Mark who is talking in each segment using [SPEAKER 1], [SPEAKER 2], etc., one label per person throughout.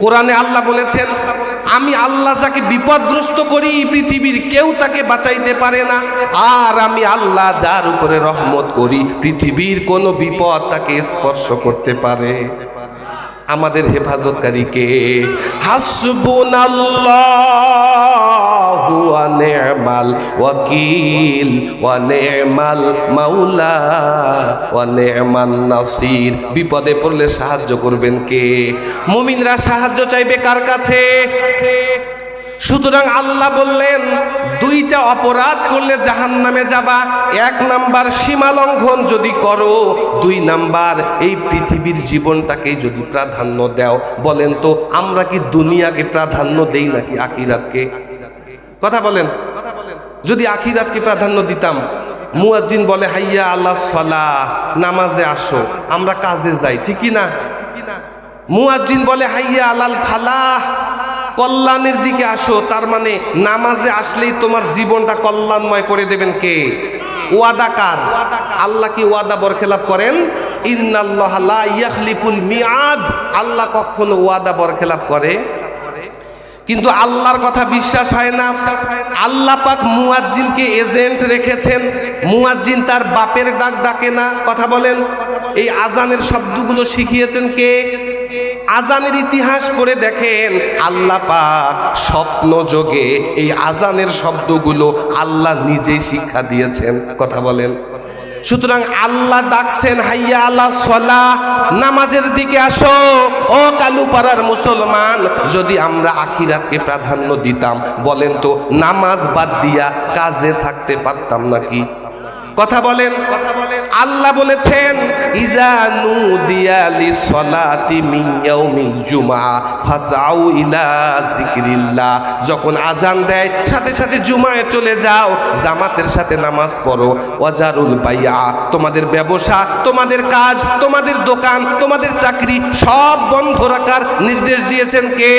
[SPEAKER 1] কোরআনে আল্লাহ বলেছেন, আমি আল্লাহ যাকে বিপদগ্রস্ত করি, পৃথিবীর কেউ তাকে বাঁচাইতে পারে না। আর আমি আল্লাহ যার উপরে রহমত করি, পৃথিবীর কোনো বিপদ তাকে স্পর্শ করতে পারে। আমাদের হেফাজতকারীকে হাসবুন আল্লাহ নেমাল ওয়াকিল ওয়া মাওলা ওয়া নাসির। বিপদে পড়লে সাহায্য করবেন কে? মুমিনরা সাহায্য চাইবে কার কাছে? সুতরাং আল্লাহ বললেন দুইটা অপরাধ করলে জাহান নামে যাবা। এক নাম্বার সীমা লঙ্ঘন যদি করো, দুই নাম্বার এই পৃথিবীর জীবনটাকে যদি প্রাধান্য দাও। বলেন তো, আমরা কি দুনিয়াকে প্রাধান্য দেই নাকি আখিরাতকে? কথা বলেন কথা বলেন। যদি আখিরাতকে প্রাধান্য দিতাম, মুয়াজ্জিন বলে, হাইয়া আল্লাহ সলাহ, নামাজে আসো, আমরা কাজে যাই, ঠিকই না? মুয়াজ্জিন বলে, হাইয়া আলাল ফালাহ কল্যাণের দিকে আসো, তার মানে নামাজে আসলেই তোমার জীবনটা কল্যাণময় করে দেবেন কে? ওয়াদা ওয়াদাকার আল্লাহ কি ওয়াদা বরখেলাপ করেন? ইন্নাল্লাহ লা ইয়াখলিফুল মিআদ। আল্লাহ কখনো ওয়াদা বরখেলাপ করে। কিন্তু আল্লাহর কথা বিশ্বাস হয় না। আল্লাহ পাক মুয়াজ্জিনকে এজেন্ট রেখেছেন। মুয়াজ্জিন তার বাপের ডাক ডাকে না। কথা বলেন, এই আজানের শব্দগুলো শিখিয়েছেন কে? আজানের ইতিহাস পড়ে দেখেন, আল্লাহ পাক স্বপ্ন যোগে এই আজানের শব্দগুলো আল্লাহ নিজেই শিক্ষা দিয়েছেন। কথা বলেন। সুতরাং আল্লাহ ডাকছেন, হাইয়া আল্লাহ সলা, নামাজের দিকে আসো। ও কালুপাড়ার মুসলমান, যদি আমরা আখিরাতকে প্রাধান্য দিতাম, বলেন তো, নামাজ বাদ দিয়া কাজে থাকতে পারতাম নাকি? কথা বলেন। কথা বলেন। আল্লাহ বলেছেন ইজা নুদিয়া লিসসালাতি মিন ইয়াউমিল জুমআ ফাসাউ ইলা যিকরিল্লাহ। যখন আজান দেয় সাথে সাথে জুমায় চলে যাও জামাতের সাথে নামাজ পড়ো। ওয়াজারুল বাইয়া তোমাদের ব্যবসা তোমাদের কাজ তোমাদের দোকান তোমাদের চাকরি সব বন্ধ রাখার নির্দেশ দিয়েছেন কে?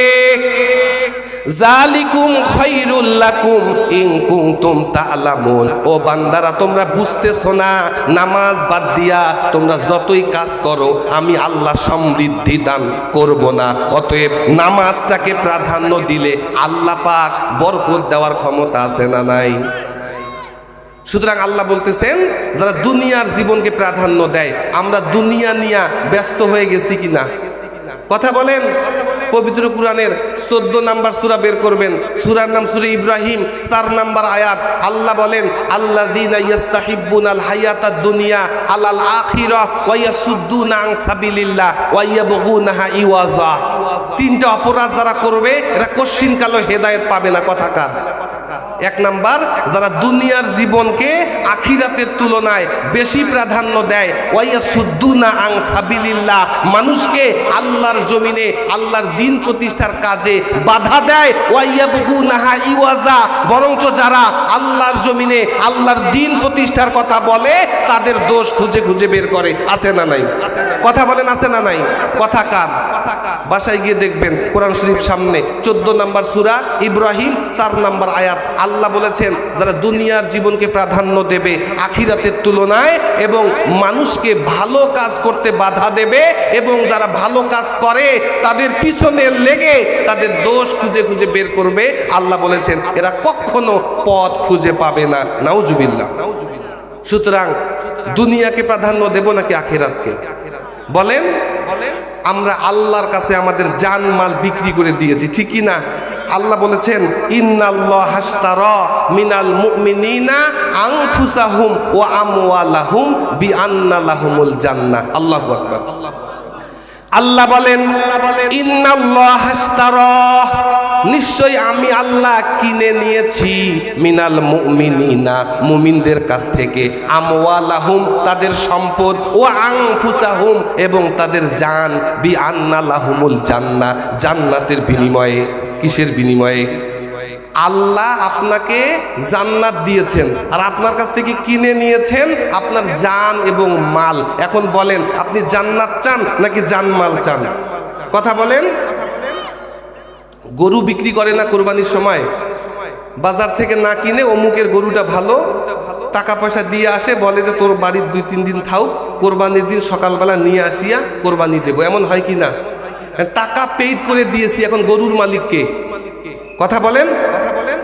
[SPEAKER 1] জালিকুম খাইরুল লাকুম ইন কুনতুম তা'লামুন ও বান্দারা তোমরা বুঝতেছো না? নামাজ বাদ দিয়া তোমরা যতই কাজ করো, আমি আল্লাহ সমৃদ্ধি দান করব না। অতএব নামাজটাকে প্রাধান্য দিলে আল্লাহ পাক বরকত দেওয়ার ক্ষমতা আছে না নাই? সুতরাং আল্লাহ বলতেছেন, যারা দুনিয়ার জীবনকে প্রাধান্য দেয়, আমরা দুনিয়া নিয়া ব্যস্ত হয়ে গেছি কিনা? কথা বলেন? পবিত্র কোরআনের চোদ্দ নাম্বার সুরা বের করবেন। সুরার নাম সুরে ইব্রাহিম, চার নাম্বার আয়াত। আল্লাহ বলেন আল্লাহ দিন আল হায়াত দুনিয়া আলাল আখিরা সাবিলিল্লাহ ইওয়াজা। তিনটা অপরাধ যারা করবে, এরা কশ্চিন কালো হেদায়েত পাবে না কথাকার এক নাম্বার, যারা দুনিয়ার জীবনকে আখিরাতের তুলনায় বেশি প্রাধান্য দেয় ওয়াইয়া সুদ্দুনা আং সাবিলিল্লাহ, মানুষকে আল্লাহর জমিনে, আল্লাহর দিন প্রতিষ্ঠার কাজে বাধা দেয় ওয়াইয়া নাহা ইওয়াজা, বরঞ্চ যারা আল্লাহর জমিনে, আল্লাহর দিন প্রতিষ্ঠার কথা বলে, তাদের দোষ খুঁজে খুঁজে বের করে। আছে না নাই? কথা বলেন, আছে না নাই? কথা কার? বাসায় গিয়ে দেখবেন, কোরআন শরীফ সামনে, চোদ্দ নাম্বার সুরা ইব্রাহিম, চার নাম্বার আয়াত। আল্লাহ বলেছেন, যারা দুনিয়ার জীবনকে প্রাধান্য দেবে আখিরাতের তুলনায় এবং মানুষকে ভালো কাজ করতে বাধা দেবে এবং যারা ভালো কাজ করে, তাদের পিছনে লেগে তাদের দোষ খুঁজে খুঁজে বের করবে, আল্লাহ বলেছেন, এরা কখনো পথ খুঁজে পাবে না। নাউজুবিল্লাহ। সুতরাং দুনিয়াকে প্রাধান্য দেব নাকি আখিরাতকে? বলেন বলেন আমরা আল্লাহর কাছে আমাদের জান মাল বিক্রি করে দিয়েছি ঠিকই না? আল্লাহ বলেছেন, ইন্নাল্লাহ হাস্তারা মিনাল মুমিনিনা আনফুসাহুম ওয়া আমওয়ালাহুম বিআন্না লাহুমুল জান্নাহ। আল্লাহু আকবার। আল্লাহ বলেন, ইন্নাল্লাহ হাস্তারা নিশ্চয় আমি আল্লাহ কিনে নিয়েছি মিনাল মুমিনিনা, মুমিনদের কাছ থেকে। আমওয়ালাহুম তাদের সম্পদ ও আংফুসাহুম এবং তাদের জান বি আন্নালাহুমুল জান্না জান্নাতের বিনিময়ে। কিসের বিনিময়ে? আল্লাহ আপনাকে জান্নাত দিয়েছেন। আর আপনার কাছ থেকে কিনে নিয়েছেন আপনার জান এবং মাল। এখন বলেন, আপনি জান্নাত চান নাকি জানমাল চান? কথা বলেন। গরু বিক্রি করে না কোরবানির সময়? বাজার থেকে না কিনে অমুকের গরুটা ভালো? টাকা পয়সা দিয়ে আসে, বলে যে তোর বাড়ির দুই তিন দিন থাও কোরবানির দিন সকালবেলা নিয়ে আসিয়া কোরবানি দেবো। এমন হয় কি না? টাকা পেইড করে দিয়েছি এখন গরুর মালিককে। কথা বলেন কথা বলেন?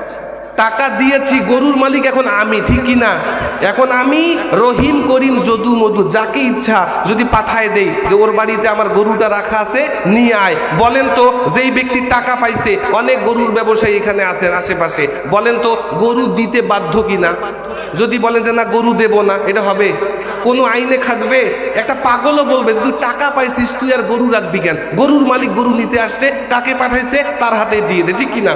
[SPEAKER 1] টাকা দিয়েছি, গরুর মালিক এখন আমি, ঠিক কি না? এখন আমি রহিম, করিম, যদু, মধু, যাকে ইচ্ছা যদি পাঠায় দেই, যে ওর বাড়িতে আমার গরুটা রাখা আছে, নিয়ে আয়। বলেন তো, যেই ব্যক্তি টাকা পাইছে, অনেক গরুর ব্যবসায়ী এখানে আছেন আশেপাশে। বলেন তো, গরু দিতে বাধ্য কিনা? যদি বলেন যে না, গরু দেব না, এটা হবে? কোনো আইনে খাটবে একটা পাগলও বলবে তুই টাকা পাইছিস, তুই আর গরু রাখবি কেন? গরুর মালিক গরু নিতে আসছে, কাকে পাঠাইছে? তার হাতে দিয়ে দে। ঠিক কিনা?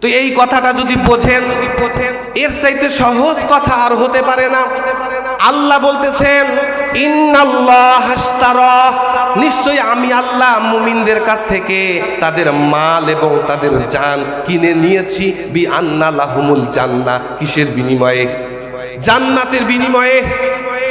[SPEAKER 1] তো এই কথাটা যদি বোঝেন যদি বোঝেন এর চাইতে সহজ কথা আর হতে পারে না। আল্লাহ বলতেছেন নিশ্চয়ই আমি আল্লাহ মুমিনদের কাছ থেকে তাদের মাল এবং তাদের জান কিনে নিয়েছি। বি আন্না লাহুমুল জান্নাহ। কিসের বিনিময়ে? জান্নাতের বিনিময়ে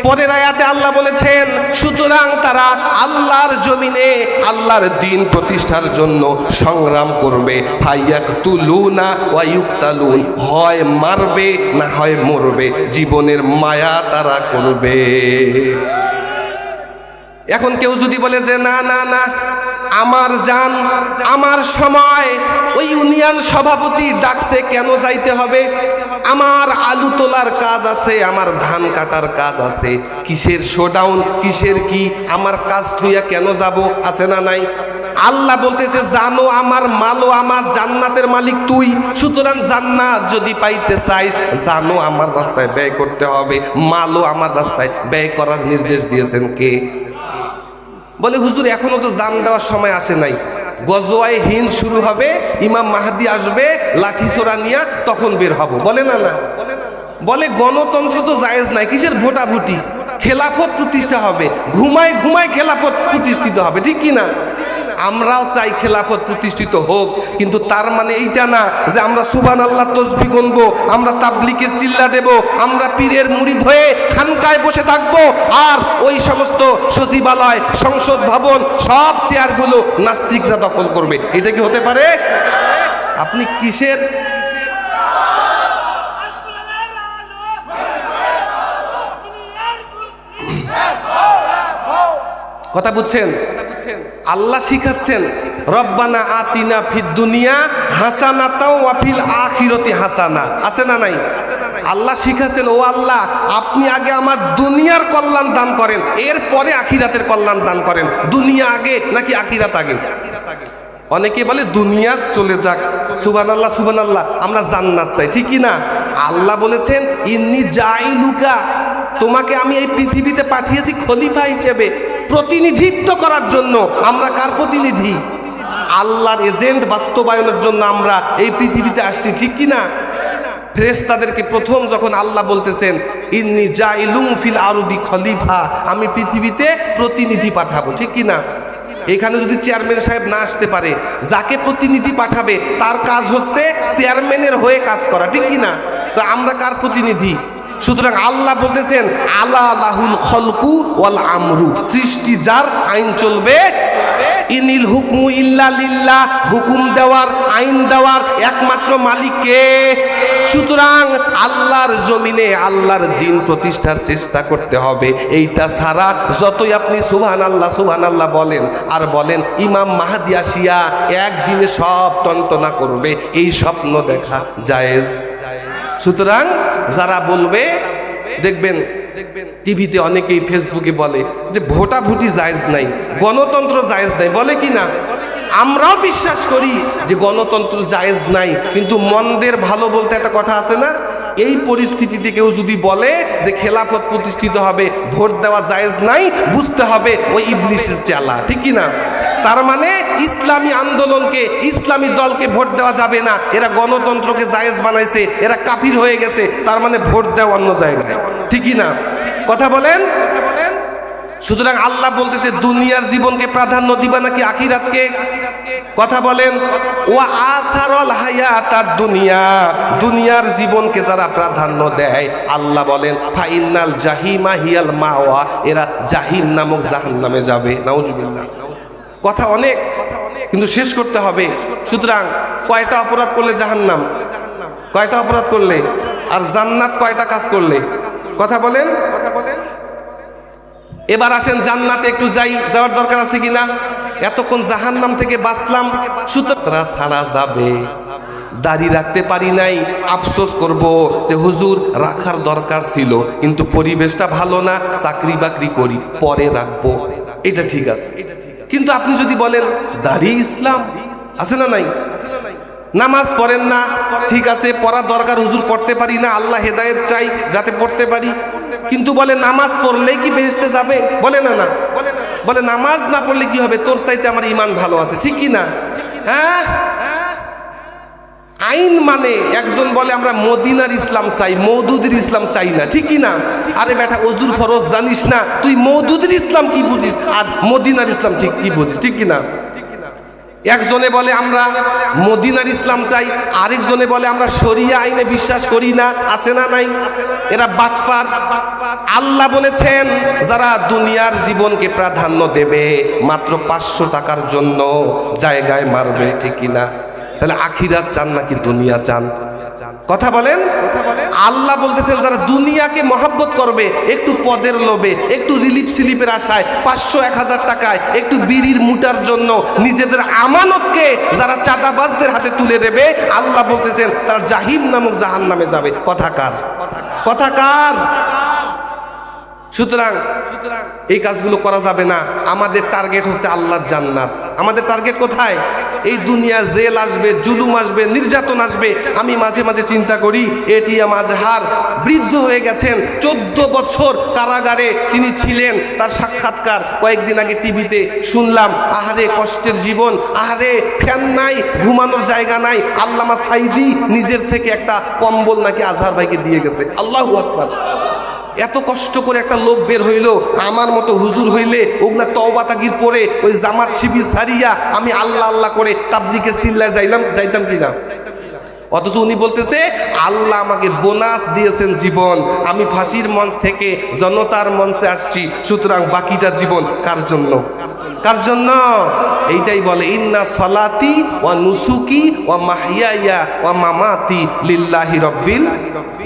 [SPEAKER 1] পরের আয়াতে আল্লাহ বলেছেন, সুতরাং তারা আল্লাহর জমিনে আল্লাহর দিন প্রতিষ্ঠার জন্য সংগ্রাম করবে। ফাইয়াক তুলুনা ওয়ায়ুক্তালুন হয় মারবে না হয় মরবে। জীবনের মায়া তারা করবে। এখন কেউ যদি বলে যে না না না, আমার যান আমার সময়, ওই ইউনিয়ন সভাপতি ডাকছে কেন যাইতে হবে? আমার আলু তোলার কাজ আছে, আমার ধান কাটার কাজ আছে। কিসের শোডাউন কিসের কি? আমার কাজ থুইয়া কেন যাব? আছে না নাই? আল্লাহ বলতেছে, জানো আমার মালো আমার জান্নাতের মালিক তুই। সুতরাং জান্নাত যদি পাইতে চাইস, জানো আমার রাস্তায় ব্যয় করতে হবে। মালো আমার রাস্তায় ব্যয় করার নির্দেশ দিয়েছেন কে? বলে, হুজুর এখনও তো জান দেওয়ার সময় আসে নাই। গজওয়ায় হিন্দ শুরু হবে, ইমাম মাহাদি আসবে, লাঠি চোরা নিয়ে তখন বের হব। বলে, না না। বলে, গণতন্ত্র তো জায়েজ নাই, কিসের ভোটাভুটি? খেলাফত প্রতিষ্ঠা হবে। ঘুমায় ঘুমায় খেলাফত প্রতিষ্ঠিত হবে। ঠিক কি না? আমরাও চাই খেলাফত প্রতিষ্ঠিত হোক, কিন্তু তার মানে এইটা না যে আমরা সুবান আল্লাহ তসবি গনবো, আমরা তাবলিকের চিল্লা দেব, আমরা পীরের মুড়ি হয়ে খানকায় বসে থাকব, আর ওই সমস্ত সচিবালয়, সংসদ ভবন, সব চেয়ারগুলো নাস্তিকরা দখল করবে। এটা কি হতে পারে? আপনি কিসের? কথা বুঝছেন? আল্লাহ শিখাচ্ছেন রব্বানা আতিনা ফিদ দুনিয়া হাসানাতাও ওয়াফিল আখিরতি হাসানা। আছে না নাই? আল্লাহ শিখাচ্ছেন ও আল্লাহ আপনি আগে আমার দুনিয়ার কল্যাণ দান করেন এরপরে আখিরাতের কল্যাণ দান করেন। দুনিয়া আগে নাকি আখিরাত আগে? অনেকে বলে দুনিয়ার চলে যাক। সুবান আল্লাহ সুবান আল্লাহ আমরা জান্নাত চাই ঠিক কি না? আল্লাহ বলেছেন ইন্নি জাইলুকা তোমাকে আমি এই পৃথিবীতে পাঠিয়েছি খলিফা হিসেবে। প্রতিনিধিত্ব করার জন্য আমরা কার প্রতিনিধি? আল্লাহর এজেন্ট বাস্তবায়নের জন্য আমরা এই পৃথিবীতে আসছি, ঠিক কি না? ফেরেশতাদেরকে প্রথম যখন আল্লাহ বলতেছেন, ইন্নি জাইলুম ফিল আরদি খলিফা আমি পৃথিবীতে প্রতিনিধি পাঠাবো, ঠিক কি না? এখানে যদি চেয়ারম্যান সাহেব না আসতে পারে, যাকে প্রতিনিধি পাঠাবে, তার কাজ হচ্ছে চেয়ারম্যানের হয়ে কাজ করা, ঠিক কি না? তো আমরা কার প্রতিনিধি? সুতরাং আল্লাহ বলতেছেন আল্লাহ আল্লাহুল খলকু ওয়াল আমরু। সৃষ্টি যার আইন চলবে, ইনিল হুকমু ইল্লা লিল্লাহ, হুকুম দেওয়ার, আইন দেওয়ার একমাত্র মালিককে সুতরাং আল্লাহর জমিনে আল্লাহর দিন প্রতিষ্ঠার চেষ্টা করতে হবে। এইটা ছাড়া যতই আপনি সুবহান আল্লাহ সুবহান আল্লাহ বলেন, আর বলেন, ইমাম মাহাদি আসিয়া একদিনে সব টন্তনা করবে। এই স্বপ্ন দেখা জায়েজ। সুতরাং যারা বলবে, দেখবেন, টিভিতে অনেকেই ফেসবুকে বলে যে ভোটাভুটি জায়েজ নাই, গণতন্ত্র জায়েজ নাই। বলে কি না? আমরাও বিশ্বাস করি যে গণতন্ত্র জায়েজ নাই, কিন্তু মন্দের ভালো বলতে একটা কথা আছে না? এই পরিস্থিতিতে কেউ যদি বলে যে খেলাফত প্রতিষ্ঠিত হবে, ভোট দেওয়া জায়েজ নাই, বুঝতে হবে ওই ইবলিশের চালা, ঠিক কি না? তার মানে ইসলামী আন্দোলনকে, ইসলামী দলকে ভোট দেওয়া যাবে না। এরা গণতন্ত্রকে জায়েজ বানাইছে, এরা কাফির হয়ে গেছে, তার মানে ভোট দেওয়া অন্য জায়গায়। ঠিকই না? কথা বলেন? সুতরাং আল্লাহ বলতেছে, দুনিয়ার জীবনকে প্রাধান্য দিবা নাকি আখিরাতকে? কথা বলেন? ও আসারল হায়াতার দুনিয়া, দুনিয়ার জীবনকে যারা প্রাধান্য দেয়, আল্লাহ বলেন ফাইনাল জাহিমা হিয়াল মাওয়া, এরা জাহিম নামক জাহান নামে যাবে। নাউজুবিল্লাহ। কথা অনেক, কিন্তু শেষ করতে হবে। সুতরাং কয়টা অপরাধ করলে জাহান্নাম? কয়টা অপরাধ করলে? আর জান্নাত কয়টা কাজ করলে? কথা বলেন। কথা বলেন এবার আসেন জান্নাতে একটু যাই, যাওয়ার দরকার আছে কিনা? এতক্ষণ জাহান্নাম থেকে বাঁচলাম। সুতরাং ছাড়া যাবে। দাড়ি রাখতে পারি নাই। আফসোস করব যে হুজুর রাখার দরকার ছিল, কিন্তু পরিবেশটা ভালো না চাকরি বাকরি করি, পরে রাখব। এটা ঠিক আছে। কিন্তু আপনি যদি বলেন, দাড়ি ইসলাম? আছে না নাই? নামাজ পড়েন না, ঠিক আছে, পড়ার দরকার হুজুর পড়তে পারি না, আল্লাহ হেদায়েত চাই, যাতে পড়তে পারি। কিন্তু বলে, নামাজ পড়লেই কি বেহেসতে যাবে? বলে না না। বলে, নামাজ না পড়লে কি হবে? তোর চাইতে আমার ইমান ভালো আছে। ঠিক কি না? হ্যাঁ? আইন মানে একজন বলে আমরা মদিনার ইসলাম চাই মৌদুদের ইসলাম চাই না, ঠিক না আরে বেটা, অজুর ফরজ জানিস না, তুই মৌদুদের ইসলাম কি বুঝিস আর মদিনার ইসলাম ঠিক কি বুঝিস, ঠিক না একজনে বলে আমরা মদিনার ইসলাম চাই, আরেকজনে বলে আমরা শরিয়া আইনে বিশ্বাস করি না, আছে না নাই? এরা বাটফার আল্লাহ বলেছেন, যারা দুনিয়ার জীবনকে প্রাধান্য দেবে মাত্র পাঁচশো টাকার জন্য জায়গায় মারবে, ঠিক কিনা? তাহলে আখিরাত চান নাকি দুনিয়া চান? কথা বলেন। কথা বলেন আল্লাহ বলতেছেন, যারা দুনিয়াকে মহাব্বত করবে, একটু পদের লোভে, একটু রিলিফ সিলিপের আশায়, পাঁচশো, এক হাজার টাকায়, একটু বিড়ির মুটার জন্য নিজেদের আমানতকে যারা চাঁদাবাজদের হাতে তুলে দেবে, আল্লাহ বলতেছেন, তারা জাহিম নামক জাহান নামে যাবে কথাকার কথাকার সুতরাং সুতরাং এই কাজগুলো করা যাবে না। আমাদের টার্গেট হচ্ছে আল্লাহর জান্নাত। আমাদের টার্গেট কোথায়? এই দুনিয়া জেল আসবে, জুলুম আসবে, নির্যাতন আসবে। আমি মাঝে মাঝে চিন্তা করি, এটিএম আজহার বৃদ্ধ হয়ে গেছেন, চোদ্দ বছর কারাগারে তিনি ছিলেন। তার সাক্ষাৎকার কয়েকদিন আগে টিভিতে শুনলাম, আহারে কষ্টের জীবন, আহারে ফ্যান নাই, ঘুমানোর জায়গা নাই। আল্লামা সাইদি নিজের থেকে একটা কম্বল নাকি আজহার ভাইকে দিয়ে গেছে। আল্লাহ আকবার। এত কষ্ট করে একটা লোক বের হইল, আমার মতো হুজুর হইলে ওগুলা তওবা তাগির পরে ওই জামার শিবির সারিয়া আমি আল্লাহ আল্লাহ করে তাবদিকে চিল্লায় যাইলাম, যাইতাম কিনা? অথচ উনি বলতেছে, আল্লাহ আমাকে বোনাস দিয়েছেন জীবন, আমি ফাঁসির মঞ্চ থেকে জনতার মঞ্চে আসছি, সুতরাং বাকিটা জীবন কার জন্য? কার জন্য? এইটাই বলে, ইন্না সলাতি ও নুসুকি ও মাহিয়া ও মামাতি লিল্লাহি রব্বিল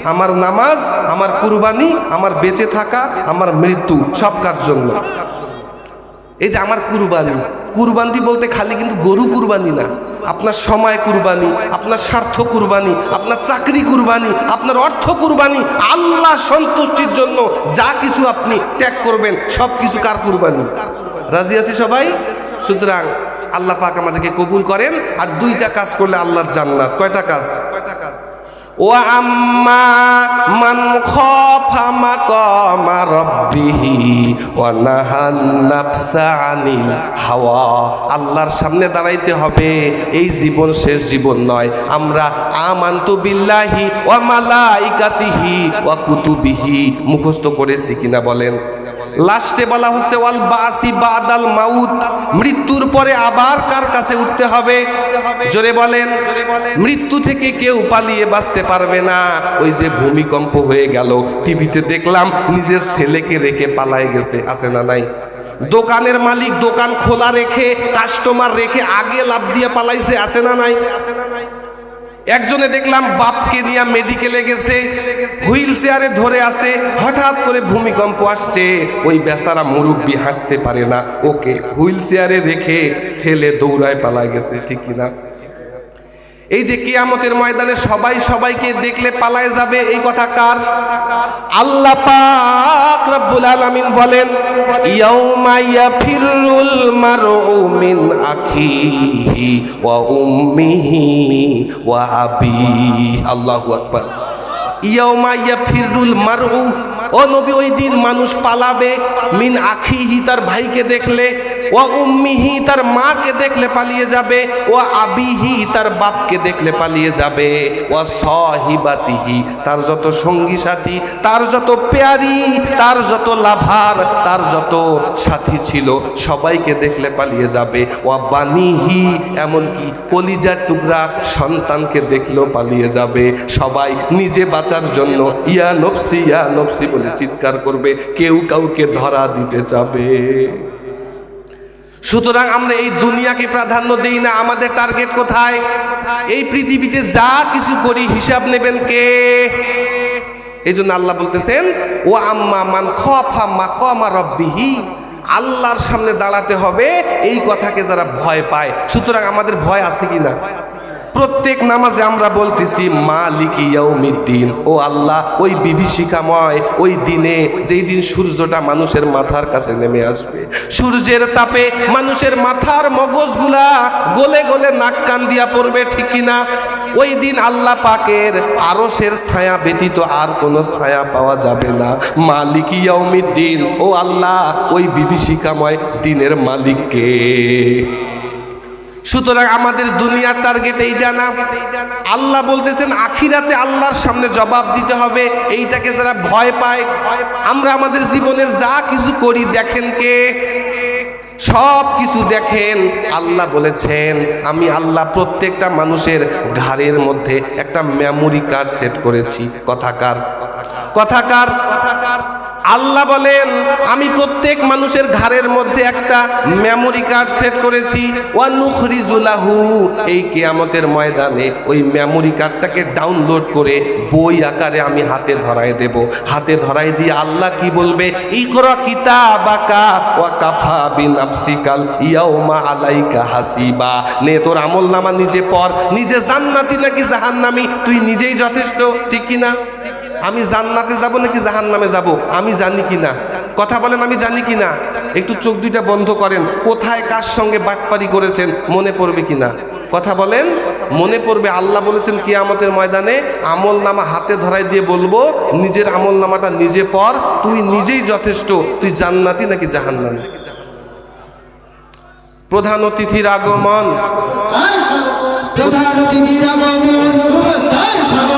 [SPEAKER 1] আমার নামাজ, আমার কুরবানি, আমার বেঁচে থাকা, আমার মৃত্যু, সব কার জন্য? এই যে আমার কুরবানি। কুরবানি বলতে খালি কিন্তু গরু কুরবানি না। আপনার সময় কুরবানি, আপনার স্বার্থ কুরবানি, আপনার চাকরি কুরবানি, আপনার অর্থ কুরবানি, আল্লাহ সন্তুষ্টির জন্য যা কিছু আপনি ত্যাগ করবেন, সব কিছু কার কুরবানি? রাজি আছি সবাই? সুতরাং আল্লাহ পাক আমাদেরকে কবুল করেন। আর দুইটা কাজ করলে আল্লাহর জান্নাত। কয়টা কাজ? কয়টা কাজ? ও আম্মা মান খাফা মাকামা ওয়া নাহান হাওয়া। আল্লাহর সামনে দাঁড়াইতে হবে। এই জীবন শেষ জীবন নয়। আমরা আমান্তু বিল্লাহি ওয়া মালাইকাতিহি ওয়া কুতুবিহি মুখস্থ করেছি কিনা বলেন। লাস্টে বলা হচ্ছে, ওয়াল বাসি বাদাল মাউত। মৃত্যুর পরে আবার কার কাছে উঠতে হবে? জোরে বলেন, মৃত্যু থেকে কেউ পালিয়ে বাঁচতে পারবে না। ওই যে ভূমিকম্প হয়ে গেল, টিভিতে দেখলাম নিজের ছেলেকে রেখে পালায় গেছে, আছে না নাই? দোকানের মালিক দোকান খোলা রেখে, কাস্টমার রেখে আগে লাভ দিয়ে পালাইছে, আছে না নাই? আছে না একজনে দেখলাম বাপকে নিয়ে মেডিকেলে গেছে, হুইল চেয়ারে ধরে আছে, হঠাৎ করে ভূমিকম্প আসছে। ওই বেচারা মুরব্বী হাঁটতে পারে না, ওকে হুইল চেয়ারে রেখে ছেলে দৌড়ায় পালা গেছে, ঠিক কিনা? এই যে কিয়ামতের ময়দানে সবাই সবাইকে দেখলে পালায় যাবে, এই কথা কার? আল্লাহ পাক রব্বুল আলামিন বলেন, ইয়াউমা ইয়াফিরুল মারউ মিন আখিহি ওয়া উম্মিহি ওয়া আবিহি। আল্লাহু আকবার। ইয়াউমা ইয়াফিরুল মারউ, ও নবী, ওই দিন মানুষ পালাবে, মিন আখিহি, তার ভাইকে দেখলে। ও উম্মিহি তার মাকে দেখলে পালিয়ে যাবে, ও আবিহি তার বাপকে দেখলে পালিয়ে যাবে, ও সহিবাতিহি তার যত সঙ্গী সাথী, তার যত পেয়ারি, তার যত লাভার, তার যত সাথী ছিল, সবাইকে দেখলে পালিয়ে যাবে, ও বানিহি এমনকি কলিজার টুকরা সন্তানকে দেখলেও পালিয়ে যাবে, সবাই নিজে বাঁচার জন্য ইয়া নফসি ইয়া নফসি বলে চিৎকার করবে, কেউ কাউকে ধরা দিতে যাবে। সুতরাং আমরা এই দুনিয়াকে প্রাধান্য দিই না, আমাদের টার্গেট কোথায়? এই পৃথিবীতে যা কিছু করি, হিসাব নেবেন কে? এই জন্য আল্লাহ বলতেছেন, ও আম্মা মান খফা মা কমা রব্বিহি। আল্লাহর সামনে দাঁড়াতে হবে, এই কথাকে যারা ভয় পায়। সুতরাং আমাদের ভয় আছে কি না প্রত্যেক নামাজে আমরা বলতেছি মা মালিক ইয়াউমিদ্দিন। ও আল্লাহ, ওই বিভীষিকাময় ওই দিনে, যেই দিন সূর্যটা মানুষের মাথার কাছে নেমে আসবে। সূর্যের তাপে মানুষের মাথার মগজগুলা গলে গলে নাক কান দিয়া পড়বে ঠিকই না? ওই দিন আল্লাহ পাকের আরশের ছায়া ব্যতীত আর কোনো ছায়া পাওয়া যাবে না। মালিক ইয়াউমিদ্দিন, ও আল্লাহ, ওই বিভীষিকাময় দিনের মালিককে। সুতরাং আমাদের দুনিয়ার টার্গেট এইটা না আল্লাহ বলতেছেন, আখিরাতে আল্লাহর সামনে জবাব দিতে হবে, এইটাকে যারা ভয় পায়, আমরা আমাদের জীবনের যা কিছু করি দেখেন কে? সব কিছু দেখেন, আল্লাহ বলেছেন, আমি আল্লাহ প্রত্যেকটা মানুষের ঘাড়ের মধ্যে একটা মেমোরি কার্ড সেট করেছি। কথাকার কথাকার কথাকার আল্লাহ বলেন, আমি প্রত্যেক মানুষের ঘাড়ের মধ্যে একটা মেমোরি কার্ড সেট করেছি। ওয়ানুখরিজুলাহু, এই কেয়ামতের ময়দানে ওই মেমোরি কার্ডটাকে ডাউনলোড করে বই আকারে আমি হাতে ধরায় দেব। হাতে ধরাই দিয়ে আল্লাহ কি বলবে? ইকরা কিতাবাকা ওয়া কাফা বিনাফসিকাল ইয়াউমা আলাইকা হাসিবা। নে, তোর আমল নামা নিজে পড়। নিজে জান্নাতি নাকি জাহান্নামি? তুই নিজেই যথেষ্ট, ঠিক কি না আমি জান্নাতে যাব নাকি জাহান নামে যাব? আমি জানি কি না কথা বলেন, আমি জানি কি না একটু চোখ দুইটা বন্ধ করেন। কোথায় কার সঙ্গে বাটপারি করেছেন, মনে পড়বে কি না কথা বলেন, মনে পড়বে। আল্লাহ বলেছেন, কিয়ামতের ময়দানে আমল নামা হাতে ধরাই দিয়ে বলব, নিজের আমল নামাটা নিজে পর, তুই নিজেই যথেষ্ট, তুই জান্নাতি নাকি জাহান্নামি? প্রধান অতিথির আগমন।
[SPEAKER 2] প্রধান অতিথির আগমন।